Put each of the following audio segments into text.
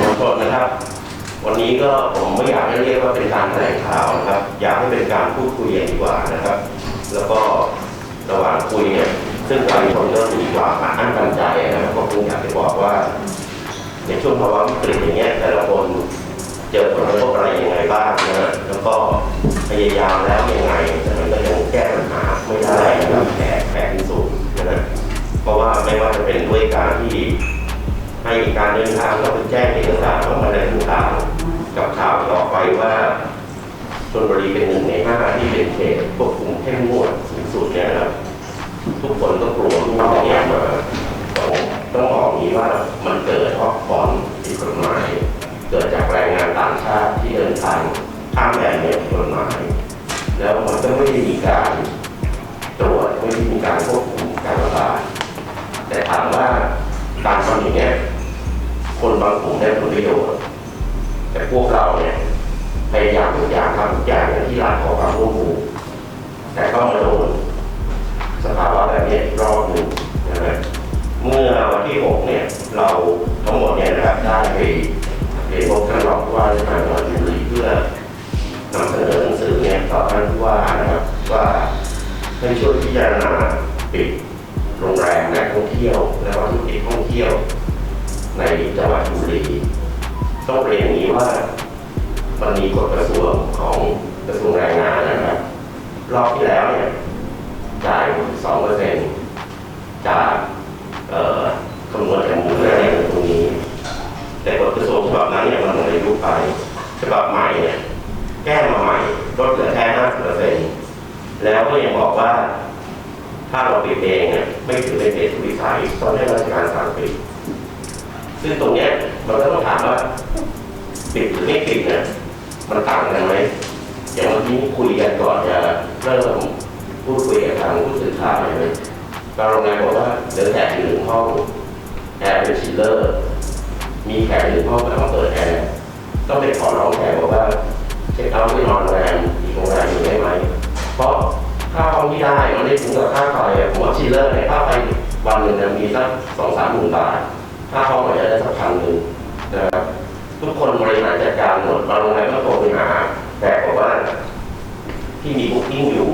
ทุกคนนะครับ วันนี้ก็ผมไม่อยากให้เรียกว่าเป็นการแถลงข่าวนะครับ อยากให้เป็นการพูดคุยกันดีกว่านะครับ แล้วก็ระหว่างคุยเนี่ยซึ่งหลายคนก็มีความอั้นตันใจนะครับก็คงอยากจะบอกว่า ในช่วงภาวะวิกฤตอย่างเงี้ยแต่ละคนเจอผลกระทบอะไรยังไงบ้างนะ แล้วก็พยายามแล้วยังไงแต่มันก็ยังแก้ปัญหาไม่ได้นะครับแก้แก้ที่สุด แจ้งเอกสารของอะไรต่างๆกับข่าวต่อไปว่าชลบุรีเป็นหนึ่งในห้าที่เป็นเขตควบคุมเข้มงวดสูงสุดเนี่ยครับทุกคนก็กลัวที่ว่าเนี่ยมาต้องต้องบอกนี้ว่ามันเกิดเพราะบอลผิดกฎหมายเกิดจากแรงงานต่างชาติที่เดินทางข้ามแดนเนี่ยผิดกฎหมายแล้วมันก็ไม่ได้มีการตรวจไม่ได้มีการควบาด แต่ถามว่าการทำอย่างนี้ยคนบางกลุ่มได้ผล ประโยชน์ แต่พวกเราเนี่ยพยายามทุกอย่างทำทุกอย่างอย่างที่รัฐขอความร่วมมือแต่ก็มาโดนสภาวะแบบนี้รอบหนึ่งนะฮะเมื่อวันที่ 6 เนี่ย เราทั้งหมดเนี่ยนะครับได้ไปเรียนพบท่านรองผู้ว่าราชการจังหวัดชลบุรีเพื่อนำเสนอหนังสือเนี่ยต่อท่านผู้ว่านะครับว่าให้ช่วยพิจารณาปิดโรงแรมและท่องเที่ยว และว่าธุรกิจท่องเที่ยว ในจังหวัดชลบุรี ต้องเรียนอย่างนี้ว่ามันมีกฎกระทรวงของกระทรวงแรงงานนะครับ รอบที่แล้วเนี่ยจ่ายสองเปอร์เซ็นต์จากคำนวณจากมูลค่าในตรงนี้ แต่กฎกระทรวงฉบับนั้นเนี่ยมันหมดอายุไปฉบับใหม่เนี่ยแก้มาใหม่ลดเหลือแค่ห้าเปอร์เซ็นต์แล้วก็ยังบอกว่า ถ้าเราปิดเองเนี่ยไม่ถือเป็นเหตุวิสัยต้องให้ราชการสั่งปิด ซึ่งตรงเนี้ยมันก็ต้องถามว่าปิดหรือไม่ปิดเนี่ยมันต่างกันไหมอย่างเมื่อกี้คุยกันก่อนจะเริ่มพูดคุยกับทางผู้สื่อข่าวเลยบางโรงแรมบอกว่าเหลือแขกอยู่หนึ่งห้องแอร์เป็นชิลเลอร์ มีแขกหนึ่งห้องแต่ว่าเปิดแอร์ต้องไปขอร้องแขกบอกว่าเช็คเอาท์ไม่นอนโรงแรมอีกโรงแรมหนึ่ได้ไหมเพราะค่าห้องที่ได้มันได้ถึงกับค่าไฟผมว่าชิลเลอร์ในยค่าไฟวันหนึ่งมีสักสองสามหมื่นบาท ค่าห้องอาจจะได้สักพันหนึ่งนะครับทุกคนบริหารจัดการหมดบางโรงแรมก็โทรไปหาแต่บอกว่าที่มีบุ๊กิ้งอยู่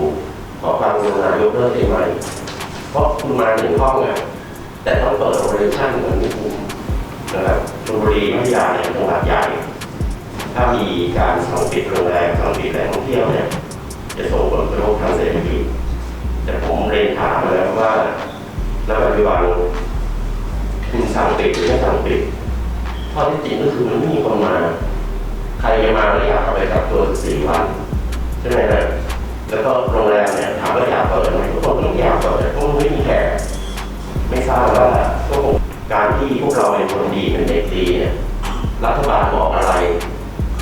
ขอความกรุณายกเลิกได้ไหมเพราะคุณมาหนึ่งห้องอะแต่ต้องเปิดโอเปอเรชั่นเหมือนที่คุณนะครับชลบุรีพัทยาเนี่ยจังหวัดใหญ่ถ้ามีการสั่งปิดโรงแรมสั่งปิดแหล่งท่องเที่ยวเนี่ยจะส่งผลกระทบทางเศรษฐกิจแต่ผมเรียนถามแล้วว่าแล้วปัจจุบัน คุณสั่งปิดหรือไม่สั่งปิดข้อที่จริงก็คือมันไม่มีคนมา ใครจะมาแล้วอยากเอาไปกักตัวสี่วันใช่ไหมฮะแล้วก็โรงแรมเนี่ยถามว่าอยากเปิดไหมทุกคนต้องอยากเปิดเพราะมันไม่มีแขกไม่ทราบว่าก็คงการที่พวกเราเป็นคนดีเป็นเด็กดีเนี่ยรัฐบาลบอกอะไร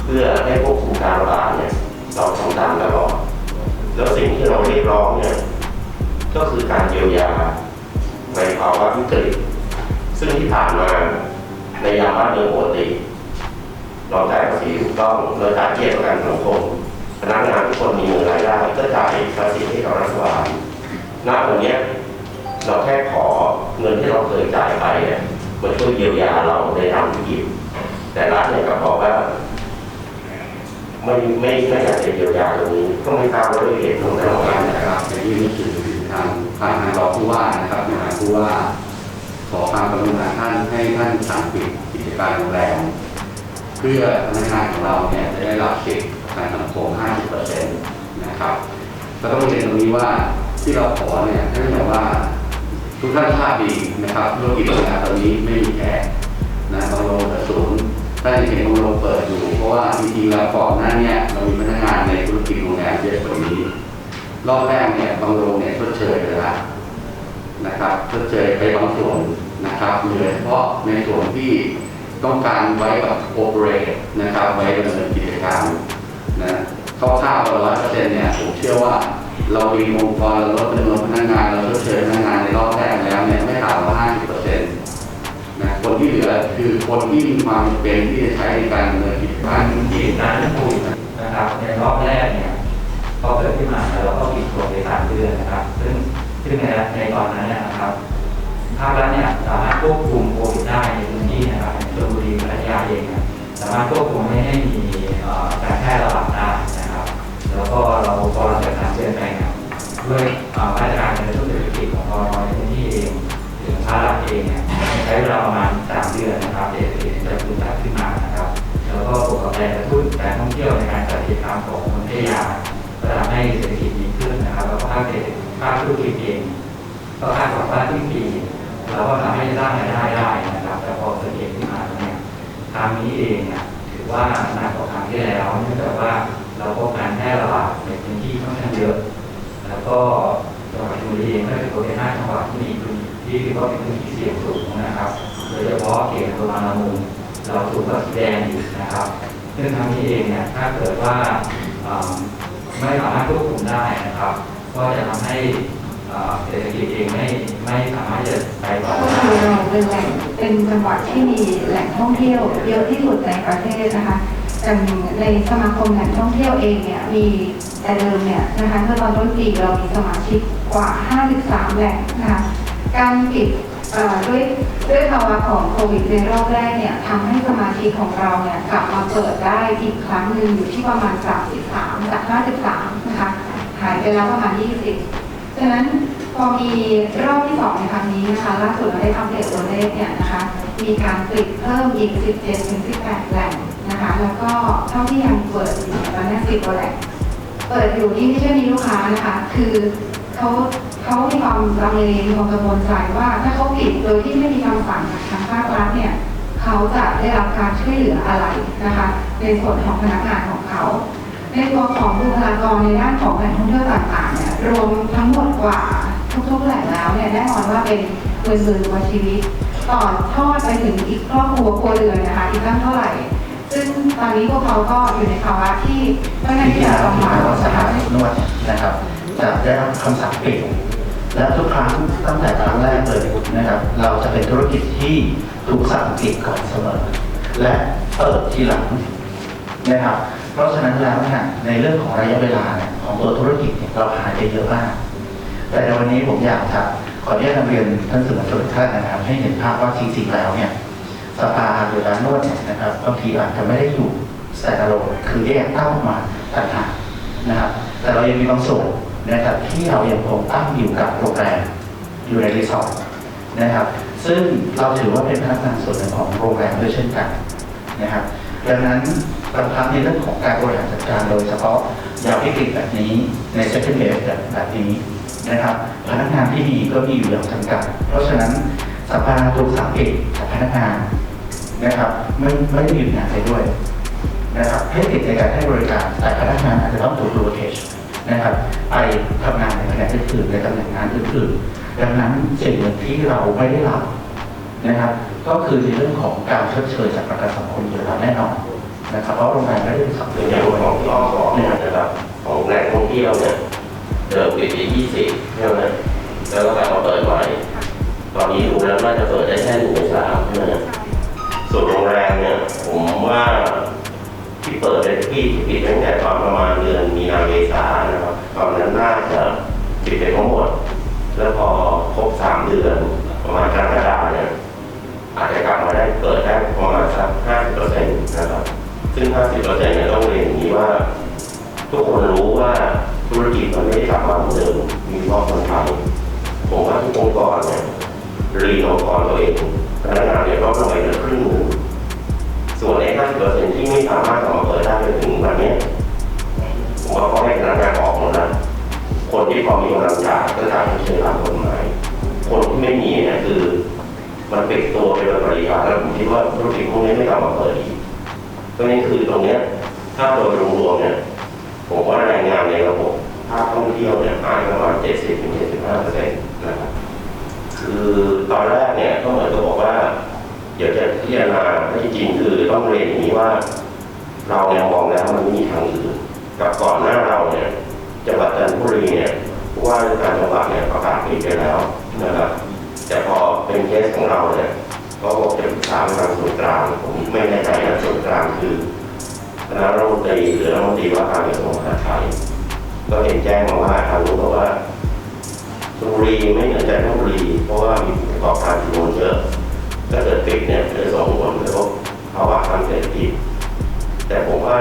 เพื่อให้ควบคุมการระบาดเนี่ยเราทำตามตลอดแล้วสิ่งที่เราเรียกร้องเนี่ยก็คือการเยียวยาในภาวะวิกฤต ซึ่งที่ผ่านมาในยามบ้านเมืองปกติ เราจ่ายภาษีถูกต้องเราจ่ายเบี้ยประกันสังคมพนักงานทุกคนมีเงินรายได้ก็จ่ายภาษีให้กับรัฐบาลณวันเนี้เราแค่ขอเงินที่เราเคยจ่ายไปเนี่ยมาช่วยเยียวยาเราในทางธุรกิจแต่รัฐเนี่ยกลับบอกว่าไม่ไม่ไม่อยากจะเยียวยาตรงนี้ก็ไม่ทราบว่าด้วยเหตุผลอะไรจะบอกว่านะนะครับในที่นี้คือทางทางรองผู้ว่านะครับทางผู้ว่า ขอความกรุณาท่านให้ท่านสั่งปิดกิจการโรงแรมเพื่อพนักงานของเราเนี่ยจะได้รับสิทธิ์ทางสังคม 50%นะครับก็ต้องเรียนตรงนี้ว่าที่เราขอเนี่ยเนื่องจากว่าทุกท่านทราบดีนะครับธุรกิจโรงแรมตอนนี้ไม่มีแขกนะบางโรงเปิดศูนย์ถ้าจะเห็นบางโรงเปิดอยู่ เพราะว่าจริงๆแล้วก่อนหน้าเนี้เรามีพนักงานในธุรกิจโรงแรมเยอะกว่านี้ รอบแรกเนี่ยบางโรงเนี่ยชดเชยไปแล้ว นะครับชดเชยไปบางส่วนนะครับเหลือเฉพาะในส่วนที่ต้องการไว้กับโอเปเรตนะครับไว้ดำเนินกิจการนะคร่าวๆร้อยเปอร์เซ็นต์เนี่ยผมเชื่อว่าเรามีองค์กรเราลดจำนวนพนักงานเราชดเชยพนักงานในรอบแรกแล้วเนี่ยไม่ต่ำกว่า50เปอร์เซ็นต์นะคนที่เหลือคือคนที่มีความจำเป็นที่จะใช้ในการดำเนินกิจการที่นั้นพูดนะครับในรอบแรกเนี่ยพอเกิดขึ้นมาแล้วเราก็ปิดตัวไปสามเดือนนะครับ ซึ่ง ซึ่งในในตอนนั้นนะครับภาครัฐเนี่ยสามารถควบคุมโควิดได้ในพื้นที่นะครับชลบุรีพัทยาเองสามารถควบคุมไม่ให้มีการแพร่ระบาดได้นะครับ แล้วก็เราพอเราจัดการเปลี่ยนแปลงเนี่ยด้วยมาตรการในเรื่องเศรษฐกิจของกรในพื้นที่เองถึงภาครัฐเองเนี่ยใช้เวลาประมาณ3เดือนนะครับเศรษฐกิจจะฟื้นตัวขึ้นมานะครับ แล้วก็บวกกับแรงกระตุ้นการท่องเที่ยวในการจัดกิจกรรมของคนพัทยาก็ทำให้เศรษฐกิจดีขึ้นนะครับ แล้วก็ภาคเศรษฐกิจ ภาคธุรกิจเองก็คาดหวังว่าสิ้นปีเราก็ทำให้สร้างรายได้ได้นะครับ แต่พอเศรษฐกิจขึ้นมาเนี่ยครั้งนี้เองเนี่ยถือว่าหนักกว่าครั้งที่แล้วเนื่องจากว่าเราพบการแพร่ระบาดในพื้นที่ค่อนข้างเยอะ แล้วก็จังหวัดชลบุรีเองก็เป็นตัวเป็นห้าจังหวัดที่มีพื้นที่ที่ว่าเป็นพื้นที่เสี่ยงสูงนะครับโดยเฉพาะเขตอำเภอบางละมุงเราถูกกับสีแดงอยู่นะครับซึ่งทางนี้เองเนี่ยถ้าเกิดว่าไม่สามารถควบคุมได้นะครับ ก็จะทำให้เศรษฐกิจเองไม่ไม่สามารถจะไปต่อก็ได้คือเราเป็นแหล่งเป็นจังหวัดที่มีแหล่งท่องเที่ยวเยอะที่สุดในประเทศนะคะอย่างในสมาคมแหล่งท่องเที่ยวเองเนี่ยมีแต่เดิมเนี่ยนะคะเมื่อตอนต้นปีเรามีสมาชิกกว่า 53 แหล่งนะคะการปิดด้วยด้วยภาวะของโควิดในรอบแรกเนี่ยทำให้สมาชิกของเราเนี่ยกลับมาเปิดได้อีกครั้งหนึ่งอยู่ที่ประมาณ 33จาก 53 หายไปแล้วประมาณ 20ฉะนั้นพอมีรอบที่สองในครั้งนี้นะคะล่าสุดเราได้อัปเดตตัวเลขเนี่ยนะคะ มีการปิดเพิ่มอีก 17ถึง18แหล่งนะคะ แล้วก็เท่าที่ยังเปิดอยู่ตอนนี้10กว่าแหล่งเปิดอยู่นี่ไม่ใช่มีลูกค้านะคะ คือเขาเขามีความลังเลมีความกังวลใจว่าถ้าเขาปิดโดยที่ไม่มีคำสั่งจากทางภาครัฐเนี่ยเขาจะได้รับการช่วยเหลืออะไรนะคะ ในส่วนของพนักงานของเขา ในตัวของบุคลากรในด้านของแหล่งท่องเที่ยวต่างๆเนี่ยรวมทั้งหมดกว่าทุกๆแหล่งแล้วเนี่ยแน่นอนว่าเป็นหมื่นหมื่นกว่าชีวิตต่อทอดไปถึงอีกครอบครัวครัวเรือนนะคะอีกตั้งเท่าไหร่ ซึ่งตอนนี้พวกเขาก็อยู่ในภาวะที่ค่อนข้างที่จะลำบากสถานนวดนะครับ จะได้รับคำสั่งปิดและทุกครั้งตั้งแต่ครั้งแรกเลยนะครับ เราจะเป็นธุรกิจที่ถูกสั่งปิดก่อนเสมอ และเปิดทีหลังนะครับ เพราะฉะนั้นแล้วเนี่ยในเรื่องของระยะเวลาของตัวธุรกิจเนี่ยเราหายไปเยอะมาก แต่ในวันนี้ผมอยากจะขออนุญาตนำเรียนท่านสื่อมวลชนท่านนะครับ ให้เห็นภาพว่าจริงๆแล้วเนี่ยสปาหรือร้านนวดเนี่ยนะครับบางทีอาจจะไม่ได้อยู่สแตนด์โลนคือแยกตั้งออกมาต่างหากนะครับ แต่เรายังมีบางส่วนนะครับที่เรายังคงตั้งอยู่กับโรงแรมอยู่ในรีสอร์ทนะครับ ซึ่งเราถือว่าเป็นพนักงานส่วนหนึ่งของโรงแรมด้วยเช่นกันนะครับ ดังนั้น บางครั้งในเรื่องของการบริหารจัดการโดยเฉพาะยามวิกฤตแบบนี้ในเซ็ตเ e แบบแบบนี้นะครับพนักงานที่มีก็มีอยู่อย่างจำกัด เพราะฉะนั้นสภาถูกสังเกตจากพนักงานนะครับไม่ไม่ได้หยุดงานไปด้วยนะครับให้ติดในการให้บริการแต่พนักงานอาจจะต้องถูกโรเทชนะครับไปทำงานในแผนกอื่นๆในตำแหน่งงานอื่นๆดังนั้นสิ่งหนึ่งที่เราไม่ได้รับนะครับ ก็คือในเรื่องของการชดเชยจากประกันสังคมอยู่แล้วแน่นอน นะครับเพราะโรงแรมไม่ได้เป็นสังคในอย่างด้วของที่อ้อบอกเนี่ยนะครับของแหล่งท่องเที่ยวเนี่ยเดิมปิดไป20ใช่ไหมแล้วก็กลับมาเปิดใหม่ตอนนี้ดูแล้วน่าจะเปิดได้แค่หนึ่งในสามใช่ไหมส่วนโรงแรมเนี่ยผมว่าที่เปิดในที่ที่ปิดตั้งแต่ตอนประมาณเดือนมีนาเมษานะครับตอนนั้นน่าจะปิดไปทั้งหมด แล้วพอครบสามเดือนประมาณกรกฎาเนี่ยอาจจะกลับมาได้เปิดได้ประมาณสัก ซึ่งห้าสิบเปอร์เซ็นต์เนี่ยต้องเรียนอย่างนี้ว่า ทุกคนรู้ว่าธุรกิจมันไม่ได้กลับมาเหมือนเดิมมีข้อสำคัญผมว่าทุกองค์กรเนี่ยรีโนองค์กรตัวเองพนักงานเนี่ยลดลงไปเหลือครึ่งหนึ่งส่วนในห้าสิบเปอร์เซ็นต์ที่ไม่สามารถกลับมาเปิดได้ไปถึงวันนี้ผมว่าก็ให้พนักงานออกหมดแล้วคนที่พอมีกำลังจ่ายก็จ่ายเฉยตามกฎหมายคนที่ไม่มีเนี่ยคือ มันปิดตัวไปโดยปริยายแล้วผมคิดว่าธุรกิจพวกนี้ไม่กลับมาเปิดอีก เพราะนี่คือตรงเนี้ยถ้าโดยรวมๆเนี่ยผมว่าแรงงานในระบบภาคท่องเที่ยวเนี่ยหายประมาณ 70ถึง75เปอร์เซ็นต์นะครับคือตอนแรกเนี่ยก็เหมือนกับบอกว่าเดี๋ยวจะพิจารณาแต่จริงๆคือต้องเรียนอย่างนี้ว่า เราเนี่ยมองแล้วมันไม่มีทางอื่นกับก่อนหน้าเราเนี่ยจังหวัดจันทบุรีเนี่ยว่าการจังหวัดเนี่ยประกาศปิดไปแล้วนะครับแต่พอเป็นเคสของเราเนี่ย ก็บอกจะปรึกษาทางส่วนกลางผมไม่แน่ใจนะส่วนกลางคือคณะรัฐมนตรีหรือรัฐมนตรีว่าการกระทรวงมหาดไทยก็เห็นแจ้งมาว่าทางรู้บอกว่าชลบุรีไม่เหมือจันทบุรีเพราะว่ามีบุคลกอบการจำนวนเยอะถ้าเกิดปิดเนี่ยจะส่งผลกระทบภาวะทางเศรษฐกิจแต่ผมว่า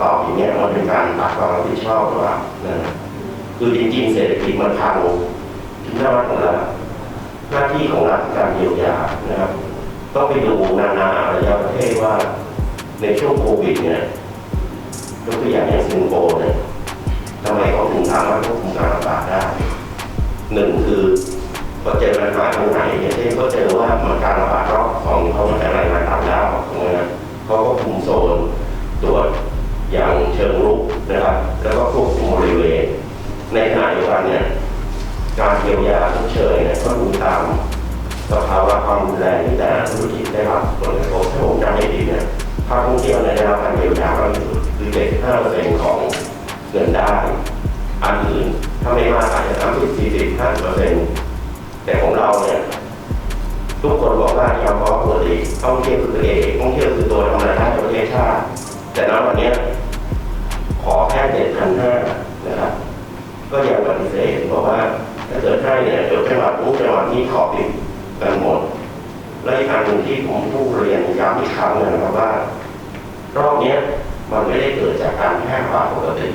ตอบอย่างเงี้ยมันเป็นการตัดความรับผิดชอบหรือเปล่านะคือจริงๆเศรษฐกิจมันพังที่หน้ารัฐของรัฐหน้าที่ของรัฐการเยียวยานะครับ ต้องไปดูนานาอารยประเทศว่าในช่วงโควิดเนี่ยยกตัวอย่างอย่างสิงคโปร์เนี่ยทำไมเขาถึงสามารถควบคุมการระบาดได้หนึ่งคือพอเจอปัญหาตรงไหนอย่างเช่นเขาเจอว่ามันการระบาดรอบของเขามันอะไรมาต่างด้าวตรงนั้นเขาก็คุมโซนตรวจอย่างเชิงรุกนะครับ แล้วก็ควบคุมบริเวณ ในขณะเดียวกันเนี่ยการเยียวยาชดเชยเนี่ยก็ดูตาม สภาวะความรุนแรงที่แต่ธุรกิจได้รับผลกระทบถ้าผมจำไม่ผิดเนี่ยภาคท่องเที่ยวเนี่ยได้รับการเยียวยามากที่สุดคือ75%ของเงินได้ อันอื่นถ้าไม่มากอาจจะ30 40 50%แต่ของเราเนี่ยทุกคนบอกว่าเฉพาะปกติท่องเที่ยวคือตัวเองท่องเที่ยวคือตัวทำรายได้ประเทศชาติ แต่ณวันนี้ขอแค่7,500นะครับ ก็ยังปฏิเสธบอกว่าถ้าเกิดให้เนี่ยเดี๋ยวจังหวัดนู้นจังหวัดนี้ขอปิด กันหมด และอีกอันหนึ่งที่ผมผู้เรียนย้ำอีกครั้งหนึงนะครับว่า รอบนี้มันไม่ได้เกิดจากการแพร่ระบาดปกติ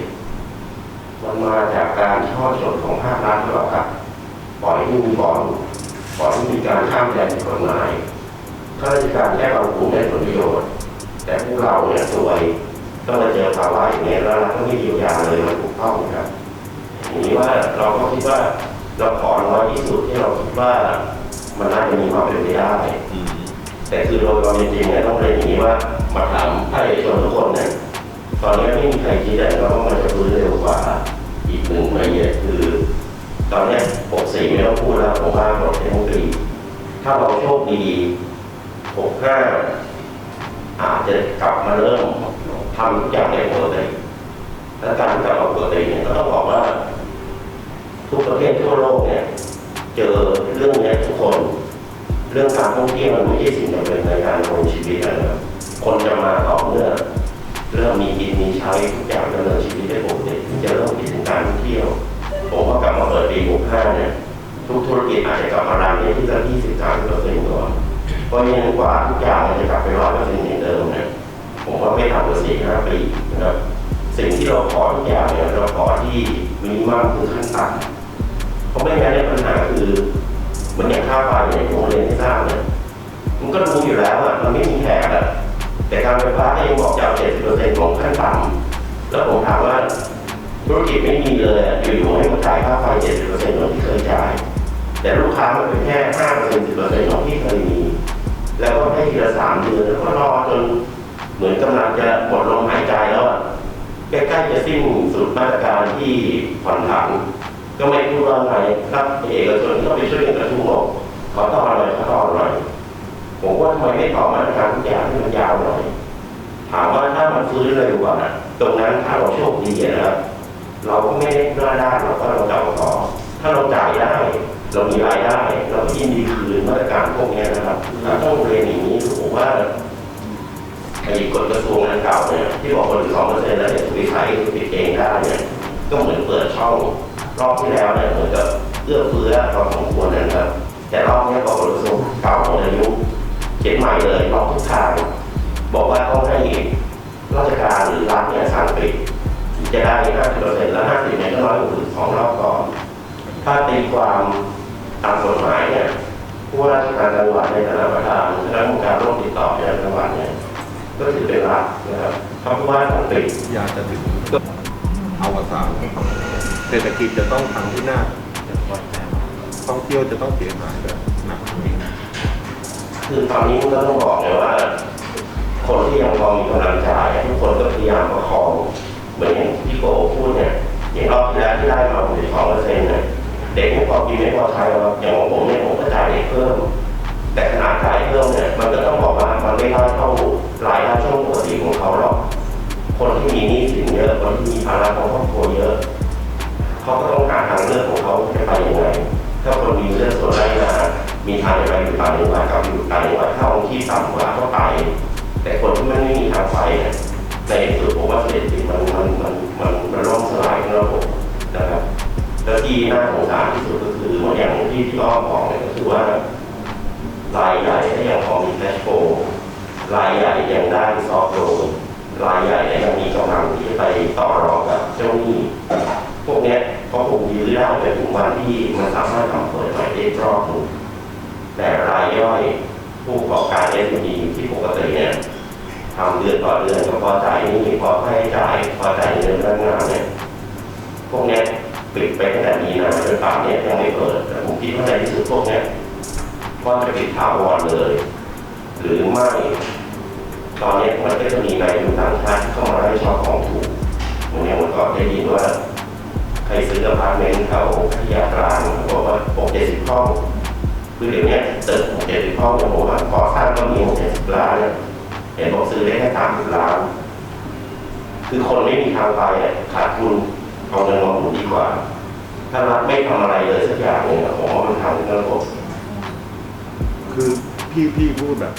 มันมาจากการช่อชนของภาครัฐหรือเปล่าครับปล่อยให้มีบ่อนปล่อยให้มีการข้ามแดนผิดกฎหมายข้าราชการแค่บางกลุ่มได้ผลประโยชน์ แต่พวกเราเนี่ยสวยต้องมาเจอภาวะอย่างนี้แล้วเราก็ไม่เยียวยาเลยมันถูกต้องครับทีนี้ว่าเราก็คิดว่าเราขอน้อยที่สุดที่เราคิดว่า มันน่าจะมีความเป็นไปได้แต่คือโดยความเป็นจริงเนี่ยต้องเรียนอย่างนี้ว่ามาถามภาคเอกชนทุกคนเนี่ยตอนนี้ไม่มีใครคิดเลยว่ามันจะฟื้นเร็วกว่าอีกหนึ่งปีเนี่ยคือ ตอนเนี้64ไม่ต้องพูดแล้วผมว่าหมดเทคโนโลยีถ้าเราโชคดี65อาจจะกลับมาเริ่มทำทุกอย่างได้ปกติและการที่กลับมาปกติเนี่ยก็ต้องบอกว่า ทุกประเทศทั่วโลกเนี่ย เจอเรื่องเนี้ทุกคน เรื่องการท่องเที่ยวมันไม่ใช่สิ่งจำเป็นในการดำรงชีวิตนะครับคนจะมาต่อเมื่อเริ่มมีกินมีใช้ทุกอย่างดำเนินชีวิตได้ปกติถึงจะเริ่มคิดถึงการท่องเที่ยวผมก็กลับมาเปิดปี65เนี่ยทุกธุรกิจอาจจะกลับมารันในที่สัก20 30เปอร์เซ็นต์ก่อนเพราะยังกว่าทุกอย่างมันจะกลับไปร้อยเปอร์เซ็นต์เหมือนเดิมเนี่ยผมว่าไม่ต่ำกว่าสี่ห้าปีนะครับสิ่งที่เราขอทุกอย่างเนี่ยเราขอที่มินิมัมคือขั้นต่ำ ราะไม่งั้นเนี่ยปัญหาคือเหมันอย่างค่าไฟเนี่ยผมเรียนที่ทราบเนี่ยมันก็รู้อยู่แล้วอะมันไม่มีแขกอะแต่การไฟฟ้าก็ยังบอกจะเอาเจ็ดสิบเปอร์เซ็นต์ของขั้นต่ำแล้วผมถามว่าธุรกิจไม่มีเลยอยู่ๆให้มาจ่ายค่าไฟเจ็ดสิบเปอร์เซ็นต์ของที่เคยจ่าย แต่ลูกค้ามันเป็นแค่ห้าเปอร์เซ็นต์สิบเปอร์เซ็นต์ของที่เคยมี แล้วก็ให้ทีละสามเดือนแล้วก็รอจนเหมือนกำลังจะหมดลมหายใจแล้วใกล้ๆจะสิ้นสุดมาตรการที่ผ่อนผัน ก็ไม่รู้ว่าไงครับเอกชนก็ไปช่วยกันกระทุ้งบอกขอต่อหน่อยขอต่อหน่อยผมว่าทำไมไม่ต่อมาตรการทุกอย่างที่มันยาวหน่อย ถามว่าถ้ามันฟื้นเร็วกว่าน่ะตรงนั้นถ้าเราโชคดีนะครับเราก็ไม่ได้หน้าด้านเราก็เราจะเอาต่อ ถ้าเราจ่ายได้เรามีรายได้เราก็ยินดีคืนมาตรการพวกนี้นะครับถ้าต้องเรียนอย่างนี้ผมว่าไอ้กฎกระทรวงอันเก่าเนี่ยที่บอกคนสองเปอร์เซ็นต์แล้วเนี่ยไปใช้ผิดเองได้เนี่ยก็เหมือนเปิดช่อง รอบที่แล้วเนี่ยเหมือนกับเอื้อเฟื้อพอสมควรนะครับ แต่รอบนี้ยพอกกระทรวงเก่าของอายุเขียนใหม่เลยรอบทุกทาง บอกว่าต้องให้ราชการหรือรัฐเนี่ยสั่งปิดจะได้ห้าสิบเปอร์เซ็นต์แล้วห้าสิบเนี่ยก็น้อยกว่าสองรอบก่อน ถ้าตีความตามกฎหมายเนี่ยผู้ว่าราชการจังหวัดในฐานะประธานคณะกรรมการโรคติดต่อในจังหวัดเนี่ยก็ถือเป็นรัฐนะครับถ้าผู้ว่าสั่งปิดอยากจะถึง ศรษฐกิจจะต้องพังที่หน้าท่องเที่ยวจะต้องเสียหายแบบหนักจริงคือตอนนี้ก็ต้องบอกเลยว่า คนที่ยังพอมีกำลังจ่ายทุกคนก็พยายามประคองเหมือนอย่างที่โกพูดเนี่ยอย่างรอบที่แล้วที่ได้มา62เปอร์เซ็นต์เนี่ยเด็กไม่พอกินไม่พอใช้แล้วอย่างของผมเนี่ยผมก็จ่ายเด็กเพิ่ม แต่ขนาดจ่ายเพิ่มเนี่ยมันก็ ที่น่าสงสารที่สุดก็คือเหมือนอย่างที่พี่อ้อมบอกเนี่ยก็คือว่ารายใหญ่ก็ยังพอมีแคชโฟรายใหญ่ยังได้ซอฟโลนรายใหญ่ยังมีกำลังที่ไปต่อรองกับเจ้าหนี้พวกนี้เขาคงยื้อได้ไปถึงวันที่มันสามารถทำเปิดใหม่ได้รอบหนึ่งแต่รายย่อยผู้ประกอบการ SME ที่ปกติเนี่ยทำเดือนต่อเดือนก็พอจ่ายนี่พอให้จ่ายพอจ่ายเงินพนักงานเนี่ยพวกนี้ ยปิดไปตั้งแต่มีนาจนป่านเนี้ยยังไม่เปิดแต่ผมคิดว่าในที่สุดพวกเนี้ยก็จะปิดถาวรเลย หรือไม่ ตอนเนี้ยมันก็จะมีนายทุนต่างชาติที่เข้ามาได้ชอบของถูกเหมือนอย่างเมื่อก่อนได้ยินว่าใครซื้ออพาร์ตเมนต์แถวพัทยากลางบอกว่าหกเจ็ดสิบห้องคือเดี๋ยวนี้ตึกหกเจ็ดสิบห้องเนี่ยผมว่าก่อสร้างก็มีหกเจ็ดสิบล้านเนี่ยเห็นบอกซื้อได้แค่สามสิบล้าน คือคนไม่มีทางไปอะขาดทุน เอาเงินมาผู้ดีกว่า ถ้ารัฐไม่ทำอะไรเลยสักอย่างเนี่ยผมว่ามันทำทั้งระบบคือพี่พี่พูดแบบ